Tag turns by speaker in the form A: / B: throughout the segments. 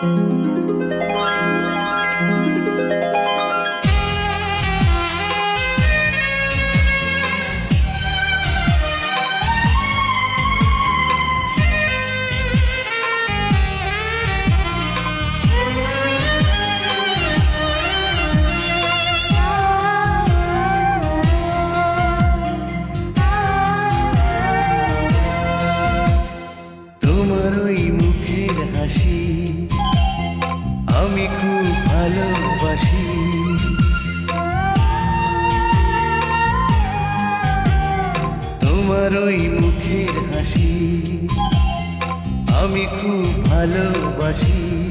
A: তোমার তোমার ওই মুখের হাসি। আমি খুব ভালোবাসি।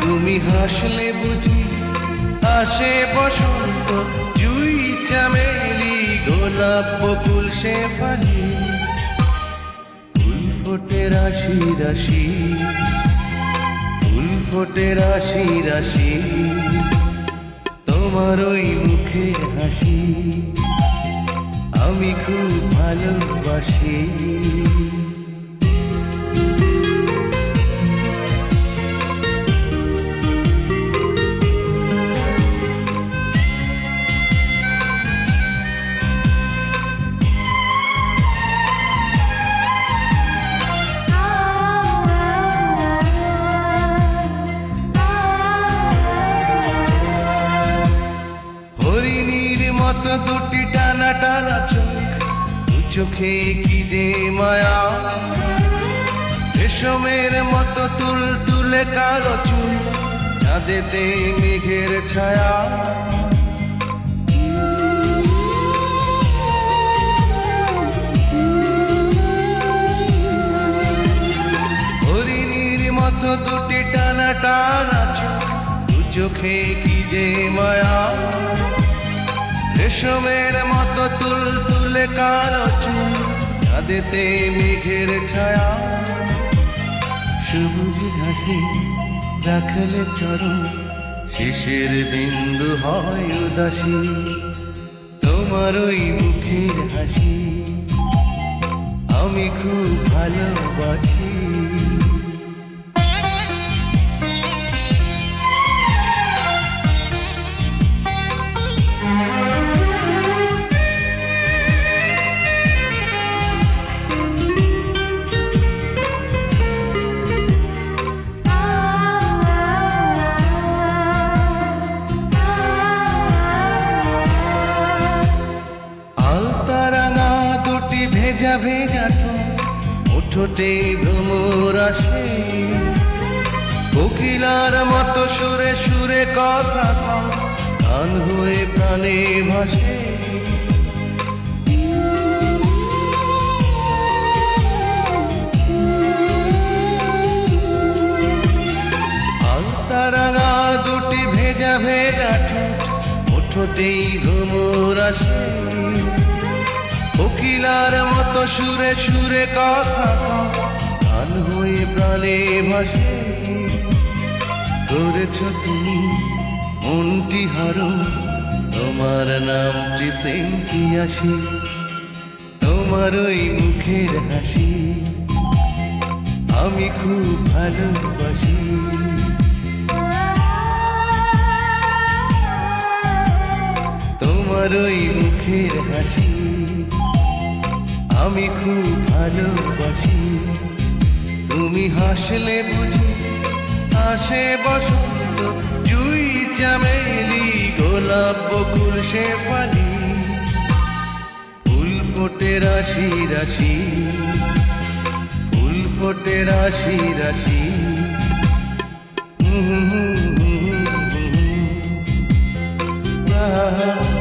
A: তুমি হাসলে বুঝি আসে বসন্ত। জুই চামেলি, গোলাপ, বকুল, শেফালি। ফুল ফোটে রাশি রাশি। ফুল ফোটে রাশি রাশি। তোমার ওই মুখের হাসি। আমি খুব ভালোবাসি। দুটি চোখে কি যে মায়া। রেশমের মতো তুল তুলে কালো চুল, চাঁদেতে মেঘের ছায়া। মতো দুটি টানা টানা চোখ চোখে কি যে মায়া। রেশমের মতো তুল তুলে কালো চাঁদেতে মেঘের ছায়া। সবুজ ঘাসে রাখলে চরণ, শেষের বিন্দু হয় উদাসী। তোমার ওই মুখের হাসি, আমি খুব ভালোবাসি। ওঠোটে ভ্রমর আসে। কোকিলার মতো সুরে সুরে কথা কও, গান হয়ে প্রাণে ভাসে। আলতারাঙা দুটি ভেজা ভেজা ঠোঁট ওঠোতেই ভ্রমর আসে। কোকিলার মতো সুরে সুরে কথা হয়ে প্রাণে ভাসে। করেছ তুমি মনটি হারো, তোমার নামটি প্রেম আসে, তোমার ওই মুখের হাসি। আমি খুব ভালোবাসি। তোমার ওই মুখের হাসি। আমি খুব ভালোবাসি। তুমি হাসলে বুঝি আসে বসন্ত, জুই চামেলি, গোলাপ বকুল সে শেফালি ফুল ফোটে রাশি রাশি, ফুল ফোটে রাশি রাশি। হুম হুম হুম হুম